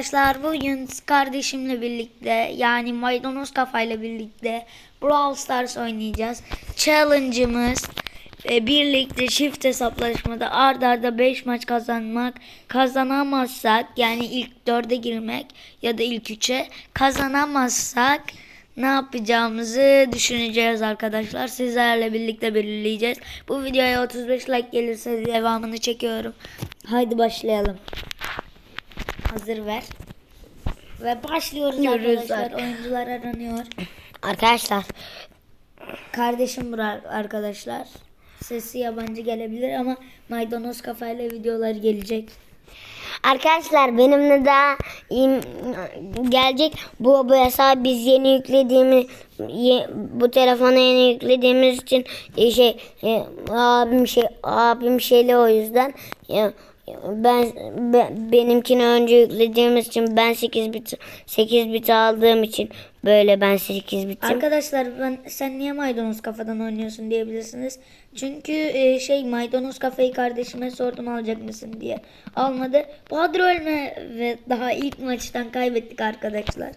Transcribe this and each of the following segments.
Arkadaşlar bugün kardeşimle birlikte yani maydanoz kafayla birlikte Brawl Stars oynayacağız. Challenge'ımız e, birlikte çift hesaplaşmada ard arda 5 maç kazanmak. Kazanamazsak yani ilk 4'e girmek ya da ilk 3'e kazanamazsak ne yapacağımızı düşüneceğiz arkadaşlar. Sizlerle birlikte belirleyeceğiz. Bu videoya 35 like gelirse devamını çekiyorum. Haydi başlayalım. Hazır ver. Ve başlıyoruz Yürüyoruz arkadaşlar. Oyuncular aranıyor. Arkadaşlar Kardeşim Burak arkadaşlar. Sesi yabancı gelebilir ama maydanoz kafayla videolar gelecek. arkadaşlar benimle daha gelecek bu bu hesabı biz yeni yüklediğimiz ye- bu telefona yeni yüklediğimiz için e, şey e, abim şey abim şeyle o yüzden e, ben, ben benimkini önce yüklediğimiz için ben 8 bit 8 bit aldığım için böyle ben 8 bitim. Arkadaşlar ben sen niye maydanoz kafadan oynuyorsun diyebilirsiniz. Çünkü e, şey maydanoz kafayı kardeşime sordum alacak mısın diye. Almadı. Bahadır ölme ve daha ilk maçtan kaybettik arkadaşlar.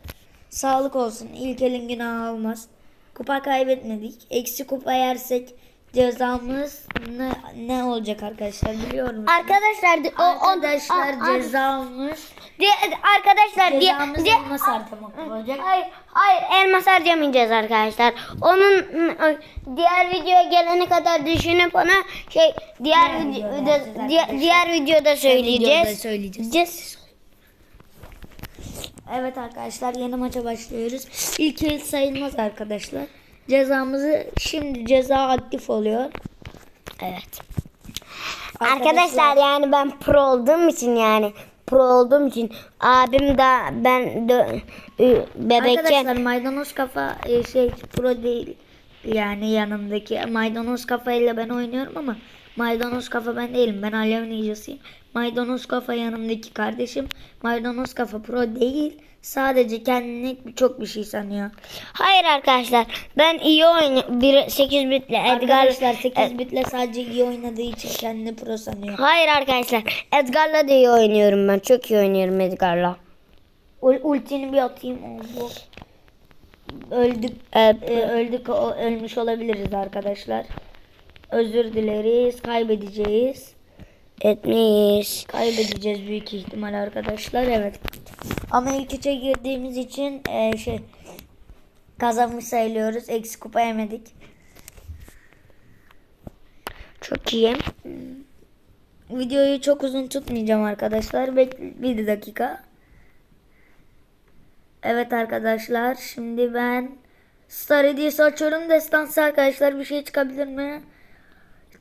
Sağlık olsun. İlk elin günahı olmaz. Kupa kaybetmedik. Eksi kupa yersek cezamız ne, ne olacak arkadaşlar biliyor musunuz? Arkadaşlar o, Arkadaşlar a- cezamız arkadaşlar cezamız di- elmas harcamak olacak. Hayır, hayır elmas harcamayacağız arkadaşlar. Onun diğer videoya gelene kadar düşünüp ona şey diğer Diğer videoda diğer, diğer videoda söyleyeceğiz. videoda söyleyeceğiz. Evet arkadaşlar yeni maça başlıyoruz. İlk el sayılmaz arkadaşlar. Cezamızı şimdi ceza aktif oluyor. Evet. Arkadaşlar yani ben pro olduğum için yani pro olduğum için abim da ben de bebekken Arkadaşlar maydanoz kafa e, şey pro değil. Yani yanımdaki maydanoz kafayla ben oynuyorum ama maydanoz kafa ben değilim. Ben alev ninjasıyım. Maydanoz kafa yanımdaki kardeşim. Maydanoz kafa pro değil. Sadece kendini çok bir şey sanıyor. Hayır arkadaşlar ben iyi oynuyorum. 8 bitle Edgar Arkadaşlar 8 bitle sadece iyi oynadığı için kendini pro sanıyor. Hayır arkadaşlar Edgar'la da iyi oynuyorum ben. Çok iyi oynuyorum Edgar'la. Ul- Ultini bir atayım. Allah. Öldük. Evet. e, öldük. o- Ölmüş olabiliriz arkadaşlar. Özür dileriz. Kaybedeceğiz. Etmeyiz. Kaybedeceğiz büyük ihtimal arkadaşlar. Evet. Ama ilk üçe girdiğimiz için e, şey kazanmış sayılıyoruz. Eksi kupa yemedik. Çok iyi. Videoyu çok uzun tutmayacağım arkadaşlar. Bek bir dakika. Evet arkadaşlar. Şimdi ben Star Hediyesi açıyorum. Destansı arkadaşlar. Bir şey çıkabilir mi?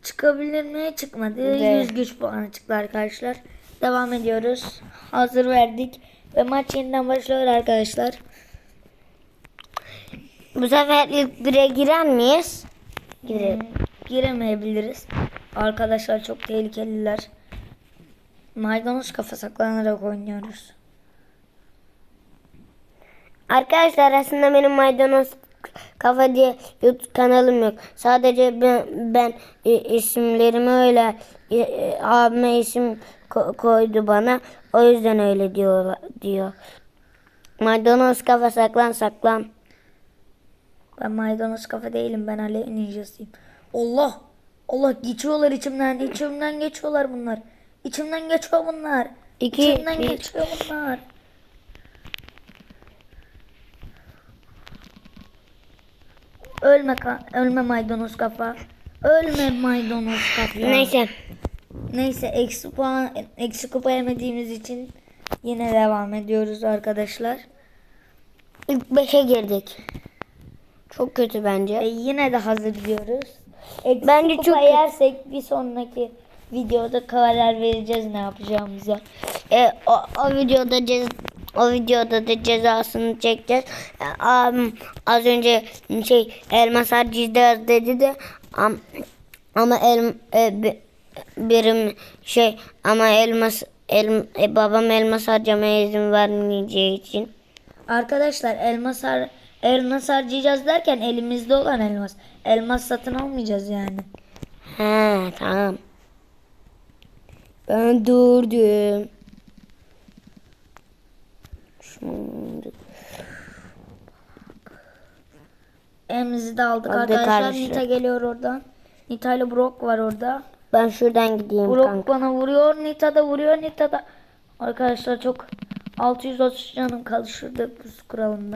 Çıkabilir mi? Çıkmadı. Evet. 100 güç puanı çıktı arkadaşlar. Devam ediyoruz. Hazır verdik. Ve maç yeniden başlıyor arkadaşlar. Bu sefer ilk bire girer miyiz? Girelim. Giremeyebiliriz. Arkadaşlar çok tehlikeliler. Maydanoz kafa saklanarak oynuyoruz. Arkadaşlar aslında benim maydanoz kafa diye YouTube kanalım yok. Sadece ben, ben e, isimlerimi öyle e, e, abime isim ko- koydu bana. O yüzden öyle diyor diyor. Maydanoz kafa saklan saklan. Ben maydanoz kafa değilim. Ben alev ninjasıyım. Allah! Allah geçiyorlar içimden. İçimden geçiyorlar bunlar. İçimden geçiyor bunlar. İki, İçimden geçiyor bunlar. Ölme ölme maydanoz kafa. Ölme maydanoz kafa. Neyse. Neyse eksi puan eksi kupa yemediğimiz için yine devam ediyoruz arkadaşlar. İlk 5'e girdik. Çok kötü E, bence. yine de hazır diyoruz. Eksi Bence kupa çok yersek bir sonraki videoda karar vereceğiz ne yapacağımıza. E, o, o videoda cez o videoda da cezasını çekeceğiz. Abim az önce şey elmas harcayacağız dedi de am, ama el e, bi- birim şey ama elmas el, e, babam elmas harcamaya izin vermeyeceği için. Arkadaşlar elmas har elmas harcayacağız derken elimizde olan elmas. Elmas satın almayacağız yani. He tamam. Ben durdum. Emzi de aldık Aldık arkadaşlar. arkadaşlar. Nita geliyor oradan. Nita ile Brock var orada. ben şuradan gideyim Brock kanka. bana vuruyor. Nita da vuruyor. Nita da. Arkadaşlar çok 630 canım kaldı şurada pus kuralım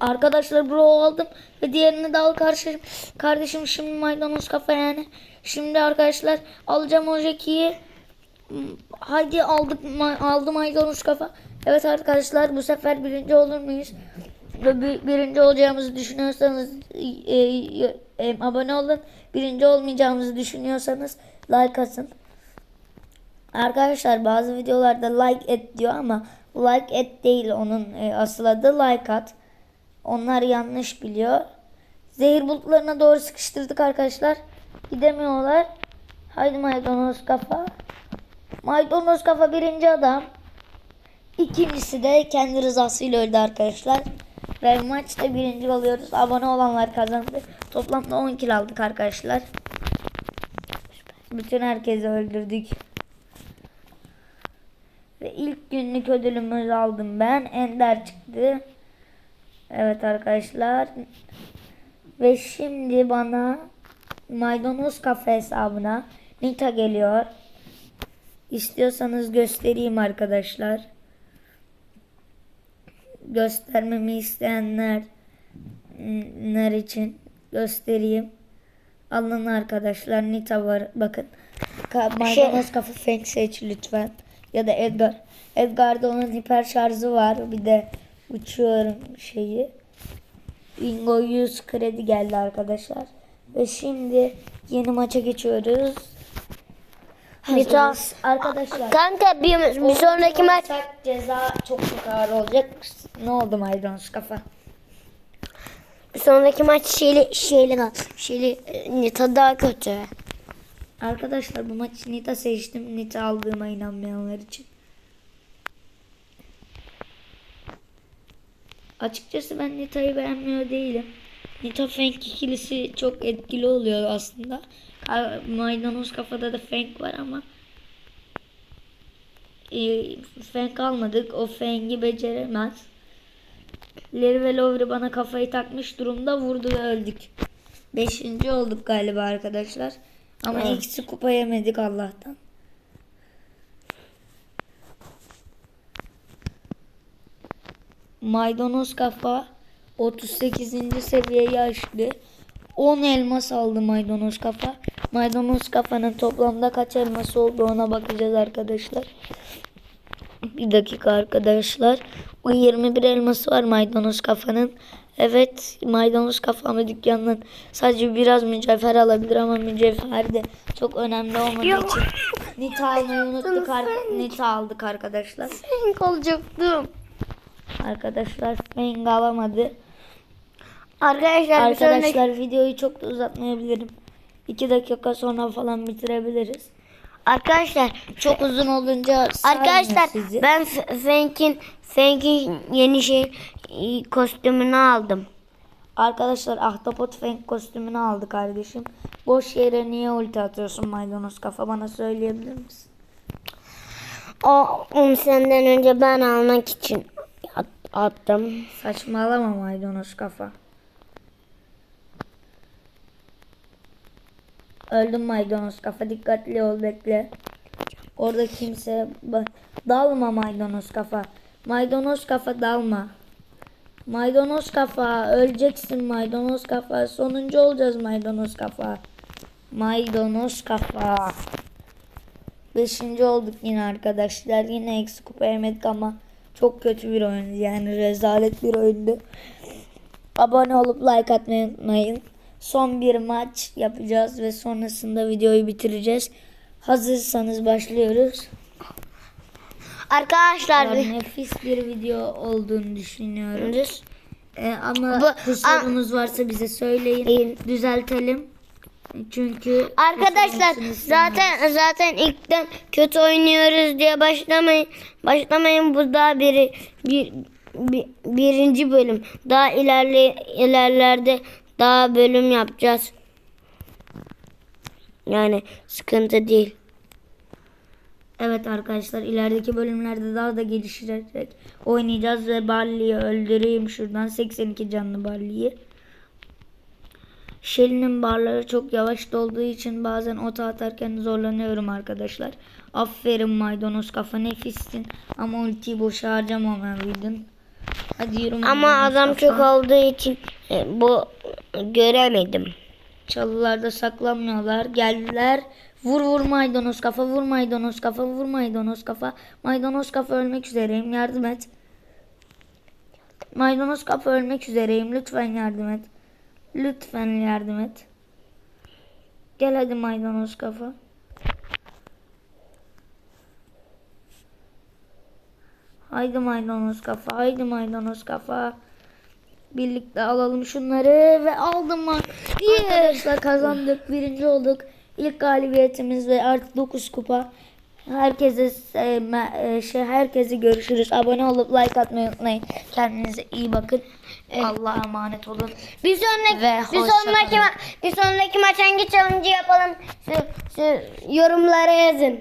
Arkadaşlar bro aldım ve diğerini de al kardeşim. Kardeşim şimdi maydanoz kafa yani. Şimdi arkadaşlar alacağım o Jackie'yi. Haydi aldık aldım maydanoz kafa. Evet arkadaşlar bu sefer birinci olur muyuz? Ve bi- birinci olacağımızı düşünüyorsanız e, e, e, abone olun. Birinci olmayacağımızı düşünüyorsanız like atın. Arkadaşlar bazı videolarda like et diyor ama like et değil onun e, asıl adı like at. Onlar yanlış biliyor. Zehir bulutlarına doğru sıkıştırdık arkadaşlar. Gidemiyorlar. Haydi maydanoz kafa. Maydanoz kafa birinci adam. İkincisi de kendi rızasıyla öldü arkadaşlar. Ve maçta birinci oluyoruz. Abone olanlar kazandı. Toplamda 10 kill aldık arkadaşlar. Bütün herkesi öldürdük. Ve ilk günlük ödülümüzü aldım ben. Ender çıktı. Evet arkadaşlar. Ve şimdi bana maydanoz kafe hesabına Nita geliyor. İstiyorsanız göstereyim arkadaşlar. Göstermemi isteyenler ler için göstereyim. Alın arkadaşlar Nita var. Bakın. Ka- maydanoz kafe Feng seç lütfen. Ya da Edgar. Edgar'da onun hiper şarjı var. Bir de uçuyorum şeyi. Bingo 100 kredi geldi arkadaşlar. Ve şimdi yeni maça geçiyoruz. Nita. Hazırız. Arkadaşlar. Kanka bir, bir sonraki maç Ceza çok çok ağır olacak. Ne oldu maydanoz kafa? bir sonraki maç şeyli şeyli. Şeyli e, Nita daha kötü. Arkadaşlar bu maçı Nita seçtim. Nita aldığıma inanmayanlar için. Açıkçası ben Nita'yı beğenmiyor değilim. Nita Fenk ikilisi çok etkili oluyor aslında. Maydanoz kafada da Fenk var ama e, Fenk almadık. O Feng'i beceremez. Larry ve Lowry bana kafayı takmış durumda vurdu ve öldük. Beşinci olduk galiba arkadaşlar. Ama Evet. ikisi kupa yemedik Allah'tan. Maydanoz kafa 38. seviyeyi aştı. 10 elmas aldı maydanoz kafa. Maydanoz kafanın toplamda kaç elması oldu ona bakacağız arkadaşlar. Bir dakika arkadaşlar. O 21 elması var maydanoz kafanın. Evet maydanoz kafamı dükkandan sadece biraz mücevher alabilir ama mücevher de çok önemli olmadığı için Nita almayı unuttuk. Nita aldık arkadaşlar. Fenk olacaktım. Arkadaşlar Feng alamadı. Arkadaşlar, sonraki Arkadaşlar videoyu çok da uzatmayabilirim. 2 dakika sonra falan bitirebiliriz. Arkadaşlar Çok uzun olunca Arkadaşlar sizi. ben Fenk'in Fenk'in yeni şey e, kostümünü aldım. Arkadaşlar ahtapot Feng kostümünü aldı kardeşim. Boş yere niye ulti atıyorsun maydanoz kafa bana söyleyebilir misin? O onu senden önce ben almak için attım. Saçmalama maydanoz kafa. Öldüm maydanoz kafa dikkatli ol bekle. Orada kimse dalma maydanoz kafa. Maydanoz kafa dalma. Maydanoz kafa öleceksin maydanoz kafa. Sonuncu olacağız maydanoz kafa. Maydanoz kafa. Beşinci olduk yine arkadaşlar. Yine eksi kupa yemedik ama çok kötü bir oyundu. Yani rezalet bir oyundu. Abone olup like atmayı unutmayın. Son bir maç yapacağız ve sonrasında videoyu bitireceğiz. Hazırsanız başlıyoruz. Arkadaşlar Yani nefis bir video olduğunu düşünüyorum. Düz. Ee, ama Bu- kusurunuz varsa bize söyleyin. İyi. Düzeltelim. Çünkü Arkadaşlar zaten zaten ilkten kötü oynuyoruz diye başlamayın. Başlamayın bu daha biri bir bi- birinci bölüm. Daha ilerle ilerlerde daha bölüm yapacağız. Yani sıkıntı değil. Evet arkadaşlar ilerideki bölümlerde daha da geliştirerek oynayacağız ve Barley'i öldüreyim şuradan 82 canlı Barley'i. Shelly'nin barları çok yavaş dolduğu için bazen ota atarken zorlanıyorum arkadaşlar. Aferin maydanoz kafa nefissin ama ultiyi boşa harcamamalıydın. Hadi yürü Ama adam kafa. çok olduğu için e, bu göremedim. Çalılarda saklanmıyorlar. Geldiler. Vur vur maydanoz kafa, vur maydanoz kafa, vur maydanoz kafa. Maydanoz kafa ölmek üzereyim. Yardım et. Maydanoz kafa ölmek üzereyim. Lütfen yardım et. Lütfen yardım et. Gel hadi maydanoz kafa. Haydi maydanoz kafa, haydi maydanoz kafa. Birlikte alalım şunları ve aldım? Arkadaşlar kazandık. Birinci olduk. İlk galibiyetimiz ve artı 9 kupa. Herkese e, şey herkese görüşürüz. Abone olup like atmayı unutmayın. Kendinize iyi bakın. Allah'a emanet olun. Bir sonraki Ve bir sonraki ma- bir sonraki maç hangi challenge yapalım? Şu, şu yorumlara yazın.